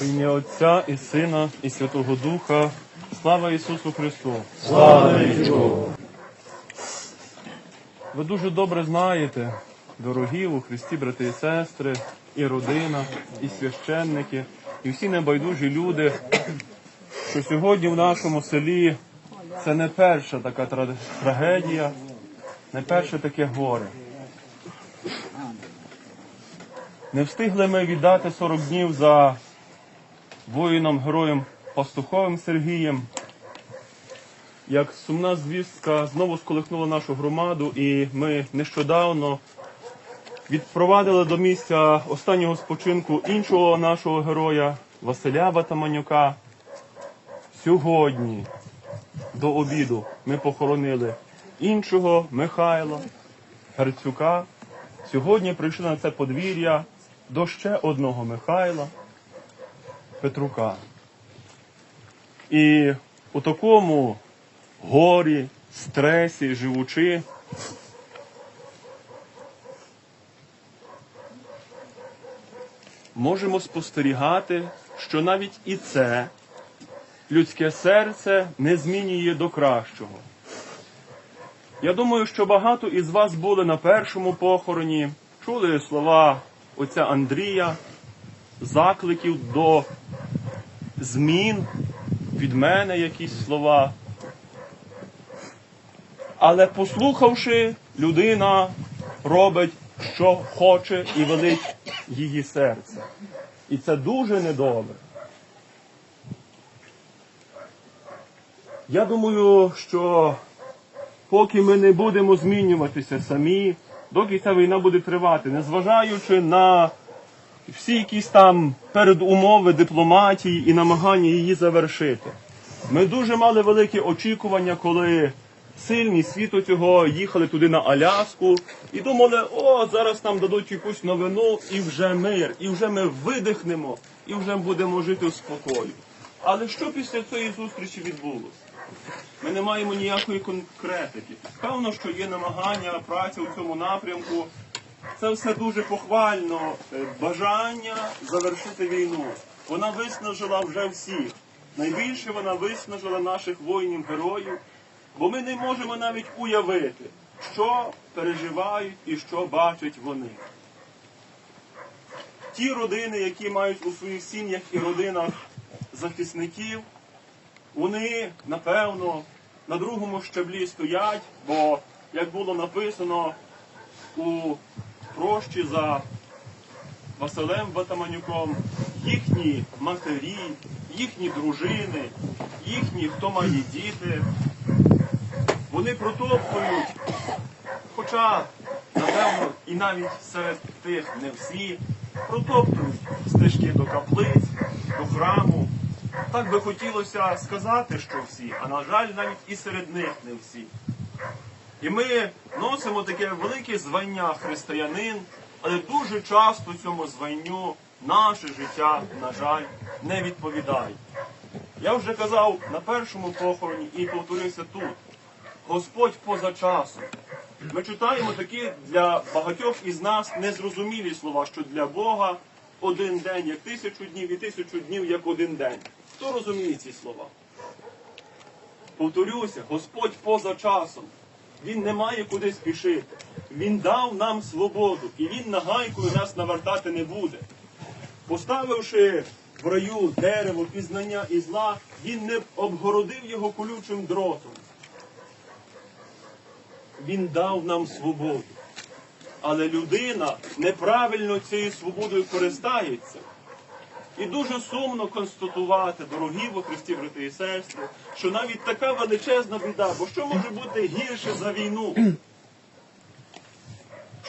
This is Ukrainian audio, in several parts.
В ім'я Отця і Сина, і Святого Духа. Слава Ісусу Христу! Слава Богу! Ви дуже добре знаєте, дорогі у Христі, брати і сестри, і родина, і священники, і всі небайдужі люди, що сьогодні в нашому селі це не перша така трагедія, не перше таке горе. Не встигли ми віддати 40 днів за воїном, героєм Пастуховим Сергієм, як сумна звістка знову сколихнула нашу громаду, і ми нещодавно відпровадили до місця останнього спочинку іншого нашого героя Василя Батаманюка. Сьогодні до обіду ми похоронили іншого Михайла Герцюка. Сьогодні прийшли на це подвір'я до ще одного Михайла Петрука. І у такому горі, стресі, живучи. Можемо спостерігати, що навіть і це людське серце не змінює до кращого. Я думаю, що багато із вас були на першому похороні, чули слова отця Андрія, закликів до змін, від мене якісь слова. Але послухавши, людина робить, що хоче, і велить її серце. І це дуже недобре. Я думаю, що поки ми не будемо змінюватися самі, доки ця війна буде тривати, незважаючи на всі якісь там передумови дипломатії і намагання її завершити. Ми дуже мали великі очікування, коли сильні світу цього їхали туди на Аляску і думали, о, зараз нам дадуть якусь новину, і вже мир, і вже ми видихнемо, і вже будемо жити в спокою. Але що після цієї зустрічі відбулося? Ми не маємо ніякої конкретики. Певно, що є намагання, праця у цьому напрямку. Це все дуже похвально. Е, Бажання завершити війну. Вона виснажила вже всіх. Найбільше вона виснажила наших воїнів-героїв, бо ми не можемо навіть уявити, що переживають і що бачать вони. Ті родини, які мають у своїх сім'ях і родинах захисників, вони, напевно, на другому щаблі стоять, бо, як було написано у прощі за Василем Батаманюком, їхні матері, їхні дружини, їхні, хто має діти, вони протоптують, хоча, напевно, і навіть серед тих не всі, протоптують стежки до каплиць, до храму. Так би хотілося сказати, що всі, а на жаль, навіть і серед них не всі. І ми носимо таке велике звання християнин, але дуже часто цьому званню наше життя, на жаль, не відповідає. Я вже казав на першому похороні і повторився тут. Господь поза часом. Ми читаємо такі для багатьох із нас незрозумілі слова, що для Бога один день як тисячу днів і тисячу днів як один день. Хто розуміє ці слова? Повторюся, Господь поза часом. Він не має куди спішити. Він дав нам свободу, і він нагайкою нас навертати не буде. Поставивши в раю дерево пізнання і зла, він не обгородив його колючим дротом. Він дав нам свободу. Але людина неправильно цією свободою користається. І дуже сумно констатувати, дорогі во Христі, брати і сестри, що навіть така величезна біда, бо що може бути гірше за війну?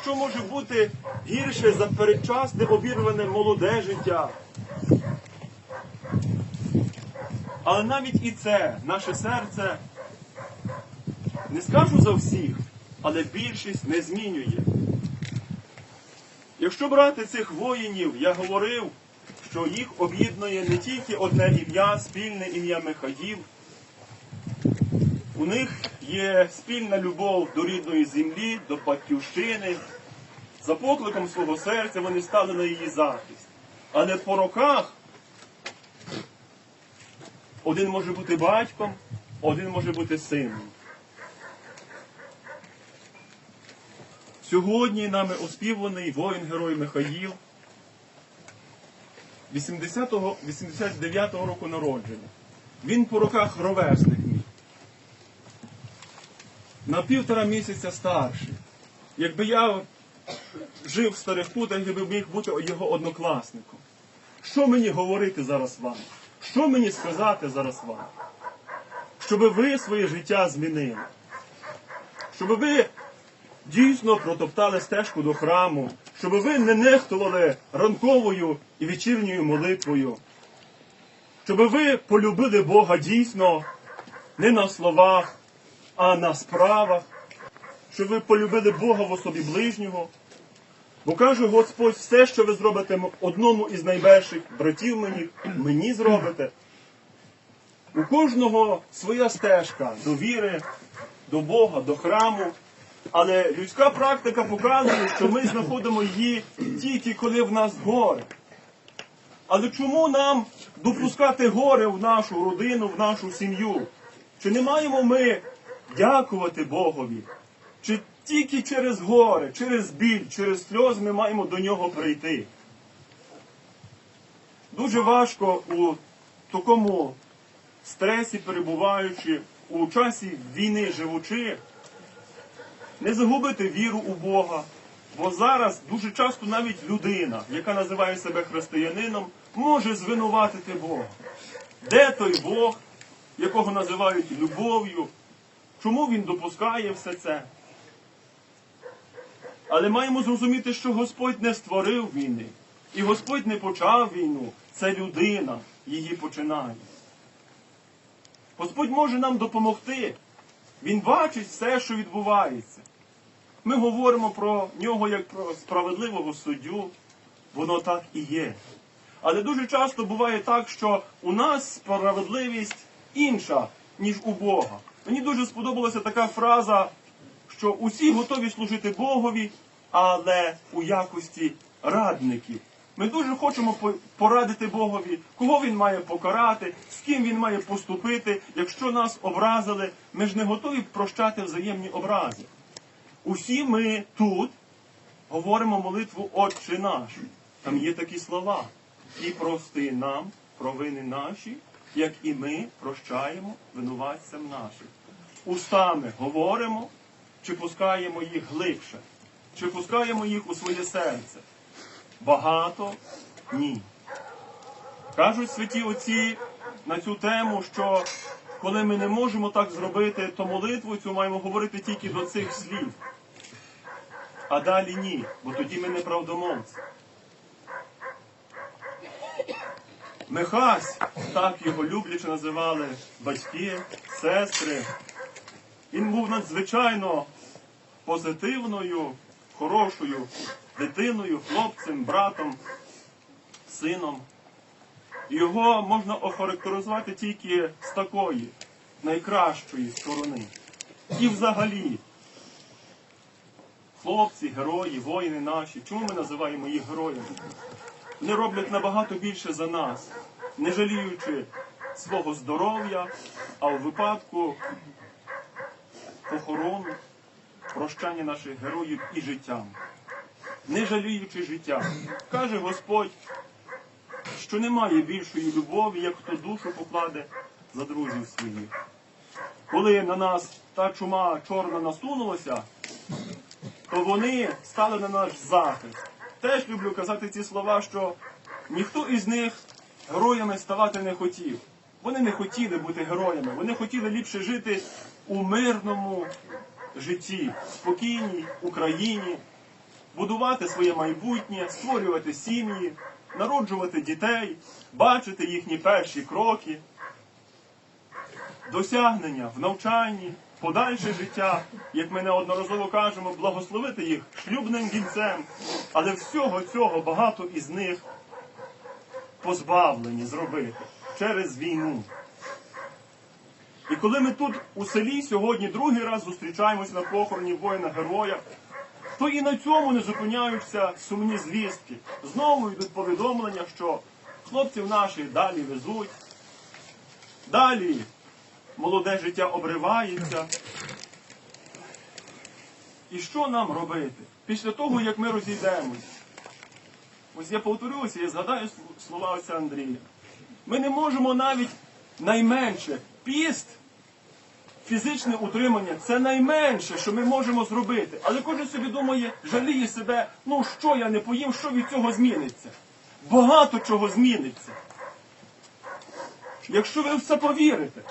Що може бути гірше за передчасне обірване молоде життя? Але навіть і це, наше серце, не скажу за всіх, але більшість не змінює. Якщо брати цих воїнів, я говорив, що їх об'єднує не тільки одне ім'я, спільне ім'я Михаїв. У них є спільна любов до рідної землі, до батьківщини. За покликом свого серця вони стали на її захист. Але по роках Один може бути батьком, один може бути сином. Сьогодні нами оспіваний воїн-герой Михаїл 80-го, 89-го року народження. Він по роках ровесник мій. На півтора місяця старший. Якби я жив в старих путах, я би міг бути його однокласником. Що мені говорити зараз вам? Що мені сказати зараз вам? Щоб ви своє життя змінили. Щоб ви дійсно протоптали стежку до храму, щоб ви не нехтували ранковою і вечірньою молитвою, щоб ви полюбили Бога дійсно не на словах, а на справах, щоб ви полюбили Бога в особі ближнього. Бо каже Господь, все, що ви зробите одному із найперших братів мені, мені зробите. У кожного своя стежка до віри, до Бога, до храму. Але людська практика показує, що ми знаходимо її тільки коли в нас горе. Але чому нам допускати горе в нашу родину, в нашу сім'ю? Чи не маємо ми дякувати Богові? Чи тільки через горе, через біль, через сльоз ми маємо до нього прийти? Дуже важко у такому стресі перебуваючи, у часі війни живучи, не загубити віру у Бога. Бо зараз дуже часто навіть людина, яка називає себе християнином, може звинуватити Бога. Де той Бог, якого називають любов'ю? Чому він допускає все це? Але маємо зрозуміти, що Господь не створив війни. І Господь не почав війну. Це людина її починає. Господь може нам допомогти. Він бачить все, що відбувається. Ми говоримо про нього як про справедливого суддю, воно так і є. Але дуже часто буває так, що у нас справедливість інша, ніж у Бога. Мені дуже сподобалася така фраза, що усі готові служити Богові, але у якості радників. Ми дуже хочемо порадити Богові, кого він має покарати, з ким він має поступити. Якщо нас образили, ми ж не готові прощати взаємні образи. Усі ми тут говоримо молитву Отче наш. Там є такі слова. І прости нам провини наші, як і ми прощаємо винуватцям нашим. Устами говоримо, чи пускаємо їх глибше, чи пускаємо їх у своє серце. Багато ні. Кажуть святі отці на цю тему, що коли ми не можемо так зробити, то молитву цю маємо говорити тільки до цих слів. А далі ні, бо тоді ми не правдомовці. Михась, так його любляче називали батьки, сестри. Він був надзвичайно позитивною, хорошою дитиною, хлопцем, братом, сином. Його можна охарактеризувати тільки з такої найкращої сторони. І взагалі, хлопці, герої, воїни наші, чому ми називаємо їх героями? Вони роблять набагато більше за нас, не жаліючи свого здоров'я, а у випадку похорону, прощання наших героїв і життям. Не жаліючи життя. Каже Господь, що немає більшої любові, як хто душу покладе за друзів своїх. Коли на нас та чума чорна насунулася, то вони стали на наш захист. Теж люблю казати ці слова, що ніхто із них героями ставати не хотів. Вони не хотіли бути героями, вони хотіли ліпше жити у мирному житті, спокійній Україні, будувати своє майбутнє, створювати сім'ї, народжувати дітей, бачити їхні перші кроки, досягнення в навчанні, подальше життя, як ми неодноразово кажемо, благословити їх шлюбним вінцем. Але всього цього багато із них позбавлені зробити через війну. І коли ми тут у селі сьогодні другий раз зустрічаємось на похороні воїна-героя, то і на цьому не зупиняються сумні звістки. Знову йдуть повідомлення, що хлопців наших далі везуть. Далі молоде життя обривається. І що нам робити? Після того, як ми розійдемось? Ось я повторюся, я згадаю слова отця Андрія. Ми не можемо навіть найменше піст, фізичне утримання це найменше, що ми можемо зробити. Але кожен собі думає, жаліє себе, ну що я не поїм, що від цього зміниться? Багато чого зміниться. Якщо ви в це повірите,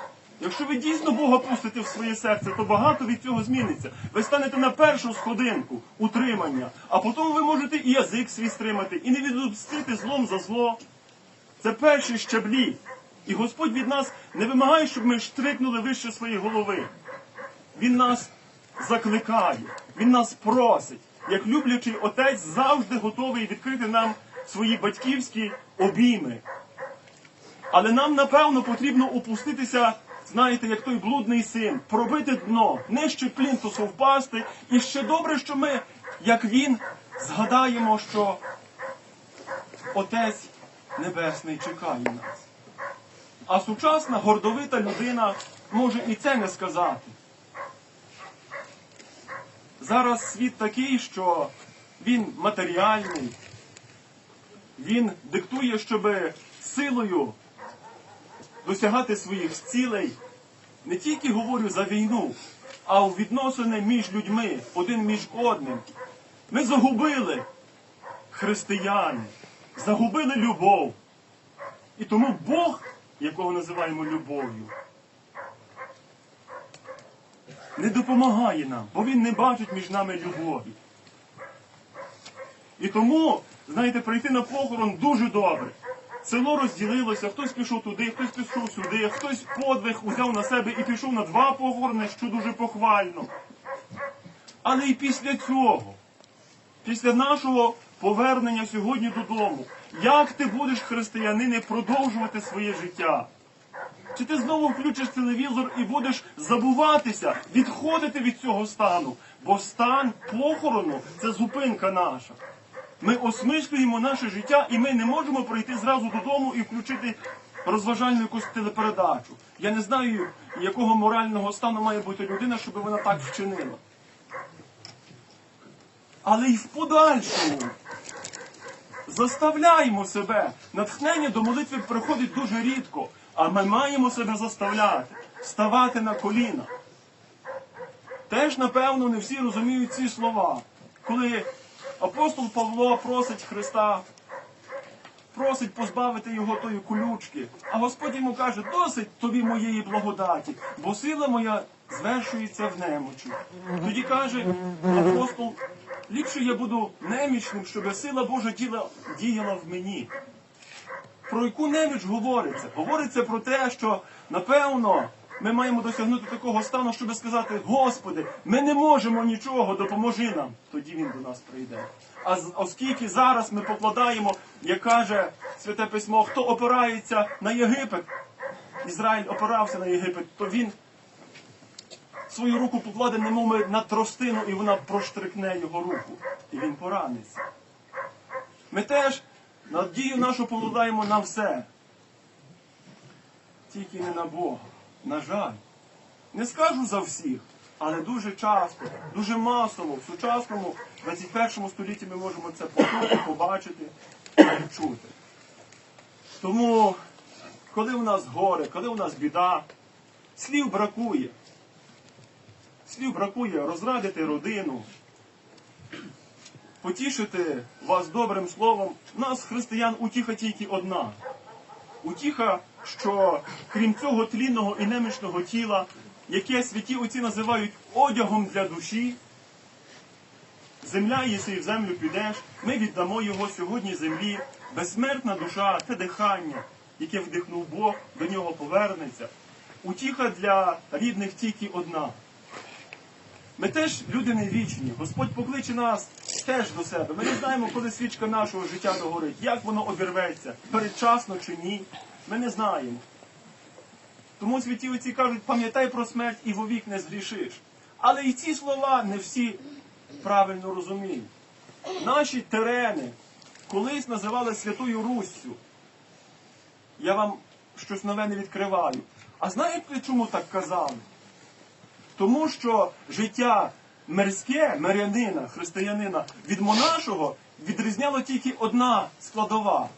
якщо ви дійсно Бога пустите в своє серце, то багато від цього зміниться. Ви станете на першу сходинку утримання, а потім ви можете і язик свій стримати, і не відпустити злом за зло. Це перші щаблі. І Господь від нас не вимагає, щоб ми штрикнули вище своєї голови. Він нас закликає, Він нас просить, як люблячий отець завжди готовий відкрити нам свої батьківські обійми. Але нам, напевно, потрібно опуститися, знаєте, як той блудний син, пробити дно, нижче плінтусу впасти. І ще добре, що ми, як він, згадаємо, що Отець Небесний чекає нас. А сучасна гордовита людина може і це не сказати. Зараз світ такий, що він матеріальний, він диктує, щоб силою досягати своїх цілей. Не тільки говорю за війну, а у відносини між людьми, один між одним. Ми загубили християни, загубили любов. І тому Бог, якого називаємо любов'ю, не допомагає нам, бо Він не бачить між нами любові. І тому, знаєте, прийти на похорон дуже добре. Село розділилося, хтось пішов туди, хтось пішов сюди, хтось подвиг узяв на себе і пішов на два похорони, що дуже похвально. Але і після цього, після нашого повернення сьогодні додому, як ти будеш, християнине, продовжувати своє життя? Чи ти знову включиш телевізор і будеш забуватися, відходити від цього стану? Бо стан похорону це зупинка наша. Ми осмислюємо наше життя, і ми не можемо прийти зразу додому і включити розважальну якусь телепередачу. Я не знаю, якого морального стану має бути людина, щоб вона так вчинила. Але й в подальшому заставляємо себе. Натхнення до молитви приходить дуже рідко, а ми маємо себе заставляти, ставати на коліна. Теж, напевно, не всі розуміють ці слова. Коли апостол Павло просить Христа, просить позбавити його тої колючки, а Господь йому каже, досить тобі моєї благодаті, бо сила моя звершується в немочі. Тоді каже апостол, ліпше я буду немічним, щоб сила Божа діла, діяла в мені. Про яку неміч говориться? Говориться про те, що напевно ми маємо досягнути такого стану, щоб сказати: Господи, ми не можемо нічого, допоможи нам. Тоді він до нас прийде. А оскільки зараз ми покладаємо, як каже Святе Письмо, хто опирається на Єгипет, Ізраїль опирався на Єгипет, то він свою руку покладе, немов на тростину, і вона проштрикне його руку, і він пораниться. Ми теж надію нашу покладаємо на все. Тільки не на Бога. На жаль. Не скажу за всіх, але дуже часто, дуже масово в сучасному 21 столітті ми можемо це почути, побачити і відчути. Тому, коли у нас горе, коли у нас біда, слів бракує. Слів бракує розрадити родину, потішити вас добрим словом. Нас, християн, утіха тільки одна. Утіха, що крім цього тлінного і немічного тіла, яке святі отці називають одягом для душі, земля, і в землю підеш, ми віддамо його сьогодні землі. Безсмертна душа, те дихання, яке вдихнув Бог, до нього повернеться. Утіха для рідних тільки одна. Ми теж люди не вічні. Господь покличе нас теж до себе. Ми не знаємо, коли свічка нашого життя догорить, як воно обірветься, передчасно чи ні. Ми не знаємо. Тому святі отці кажуть, пам'ятай про смерть і вовік не згрішиш. Але і ці слова не всі правильно розуміють. Наші терени колись називали Святою Руссю. Я вам щось нове не відкриваю. А знаєте, чому так казали? Тому що життя мирське, мирянина, християнина від монашого відрізняло тільки одна складова.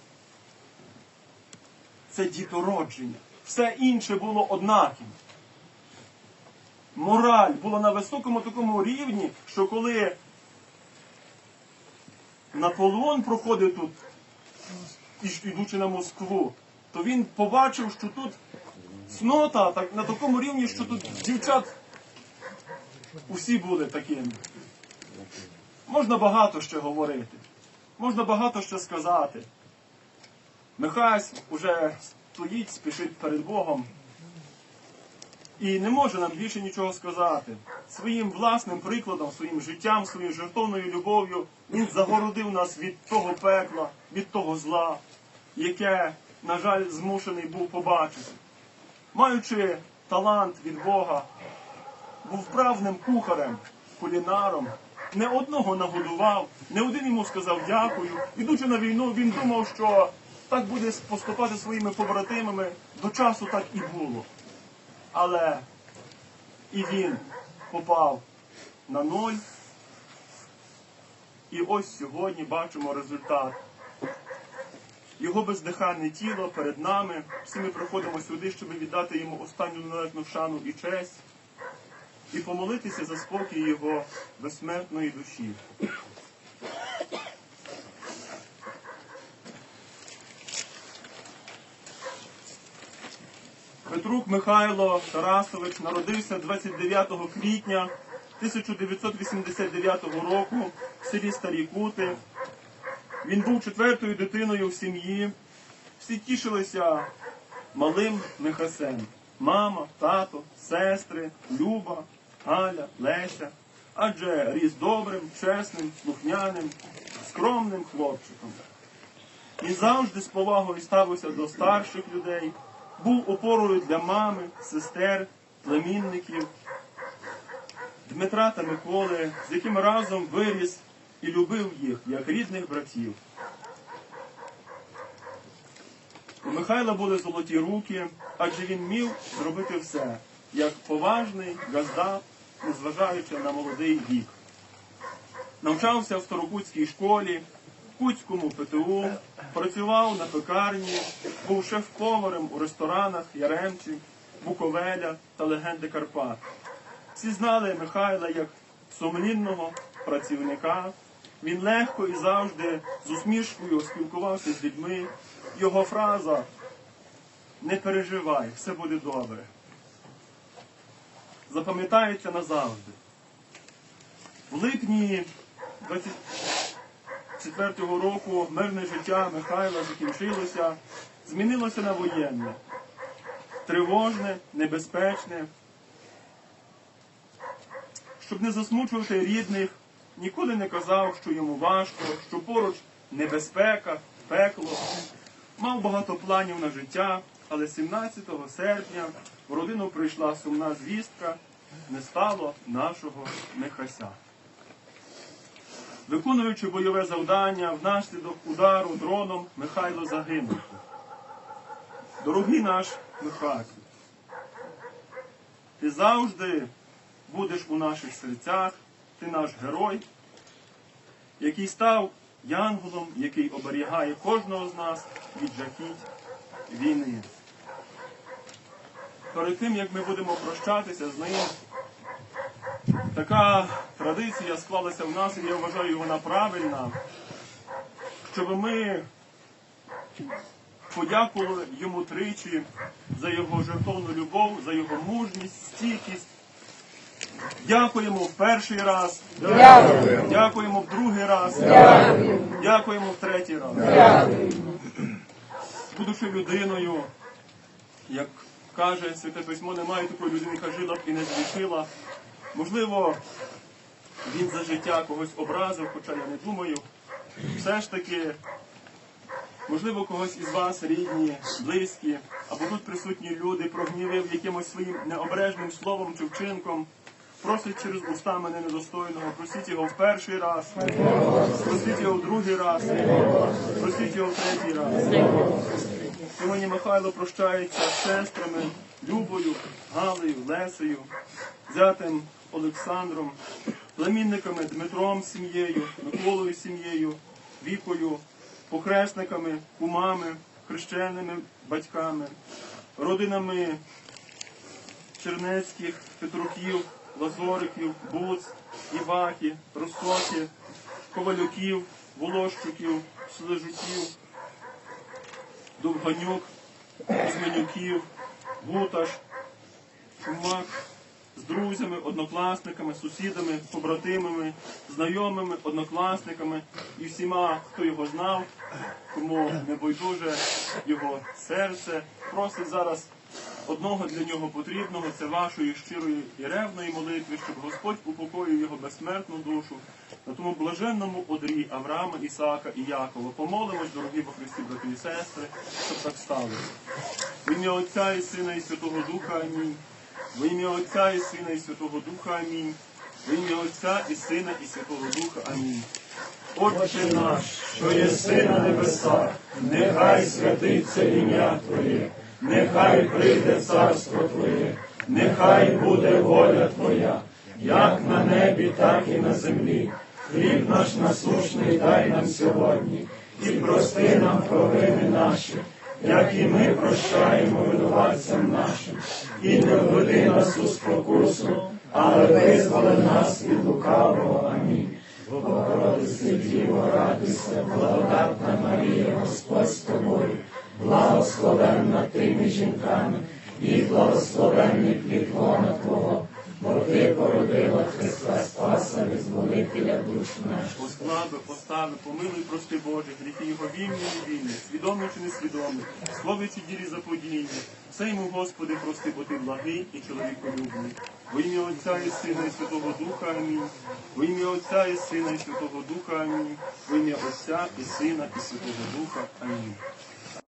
Це дітородження. Все інше було однаким. Мораль була на високому такому рівні, що коли Наполеон проходив тут, ідучи на Москву, то він побачив, що тут цнота так, на такому рівні, що тут дівчат усі були такими. Можна багато ще говорити, можна багато ще сказати. Михась уже стоїть, спішить перед Богом і не може нам більше нічого сказати. Своїм власним прикладом, своїм життям, своєю жертовною любов'ю він загородив нас від того пекла, від того зла, яке, на жаль, змушений був побачити. Маючи талант від Бога, був вправним кухарем, кулінаром, не одного нагодував, не один йому сказав дякую. Ідучи на війну, він думав, що так буде поступати своїми побратимами. До часу так і було. Але і він попав на ноль. І ось сьогодні бачимо результат. Його бездиханне тіло перед нами. Всі ми приходимо сюди, щоб віддати йому останню належну шану і честь і помолитися за спокій його безсмертної душі. Петрук Михайло Тарасович народився 29 квітня 1989 року в селі Старі Кути. Він був четвертою дитиною в сім'ї. Всі тішилися малим Михасем. Мама, тато, сестри, Люба, Галя, Леся. Адже ріс добрим, чесним, слухняним, скромним хлопчиком. Він завжди з повагою ставився до старших людей, був опорою для мами, сестер, племінників, Дмитра та Миколи, з якими разом виріс і любив їх, як рідних братів. У Михайла були золоті руки, адже він міг зробити все, як поважний газда, незважаючи на молодий вік. Навчався в Старокутській школі, в Кутському ПТУ, працював на пекарні, був шеф-поварем у ресторанах Яремчі, Буковеля та легенди Карпат. Всі знали Михайла як сумлінного працівника. Він легко і завжди з усмішкою спілкувався з людьми. Його фраза не переживай, все буде добре. Запам'ятається назавжди. В липні 24-го року мирне життя Михайла закінчилося, змінилося на воєнне, тривожне, небезпечне. Щоб не засмучувати рідних, ніколи не казав, що йому важко, що поруч небезпека, пекло. Мав багато планів на життя, але 17 серпня в родину прийшла сумна звістка, не стало нашого Михася. Виконуючи бойове завдання, внаслідок удару дроном Михайло загинув. Дорогий наш Михасю, ти завжди будеш у наших серцях, ти наш герой, який став янголом, який оберігає кожного з нас від жахіть війни. Перед тим, як ми будемо прощатися з ним, така традиція склалася в нас, і я вважаю вона правильна, щоб ми подякували йому тричі за його жертовну любов, за його мужність, стійкість. Дякуємо в перший раз, Дякую. дякуємо в другий раз, Дякую. дякуємо в третій раз. Дякую. Будучи людиною, як каже Святе Письмо, немає такої людини, яка жила б і не зрішила. Можливо, він за життя когось образив, хоча я не думаю. Все ж таки, можливо, когось із вас, рідні, близькі, або тут присутні люди прогнівив якимось своїм необережним словом чи вчинком. Просить через уста мене недостойного, просіть його в перший раз, просіть його в другий раз, просіть його в третій раз. Сьогодні Михайло прощається з сестрами Любою, Галею, Лесею, зятем Олександром, племінниками Дмитром сім'єю, Миколою сім'єю, Вікою, похресниками, кумами, хрещеними батьками, родинами Чернецьких, Петрухів, Лазориків, Буц, Івахи, Росохи, Ковалюків, Волощуків, Слежуків, Довганюк, Кузьменюків, Гуташ, Чумак з друзями, однокласниками, сусідами, побратимами, знайомими, однокласниками і всіма, хто його знав, кому не байдуже його серце, просить зараз одного для нього потрібного це вашої щирої і ревної молитви, щоб Господь упокоїв його безсмертну душу на тому блаженному одрі Авраама, Ісаака і Якова. Помолимось, дорогі во Христі, брати і сестри, щоб так сталося. В ім'я Отця і Сина і Святого Духа Амінь. В ім'я Отця і Сина і Святого Духа Амінь. В ім'я Отця і Сина і Святого Духа Амінь. Отче наш, що єси на небесах, нехай святиться ім'я Твоє, нехай прийде царство Твоє, нехай буде воля Твоя, як на небі, так і на землі. Хліб наш насущний дай нам сьогодні, і прости нам провини наші, як і ми прощаємо винуватцям нашим, і не введи нас у спокусу, але визволи нас від лукавого. Амінь. Богородице Діво, радуйся, благодатна Марія, Господь з тобою, благословенна ти жінками, і благословенний плід Твого, бо породила Христа Спаса, визволителя душ наших. Послаби, постави, помилуй, прости Боже, гріхи його вільні і невільні, свідомі чи несвідомі, слові чи ділі заподіяння. Все йому, Господи, прости, бо ти благий і чоловіколюбний. Во ім'я Отця і Сина і Святого Духа Амінь. Во ім'я Отця і Сина і Святого Духа Амінь. Во ім'я Отця і Сина і Святого Духа Амінь.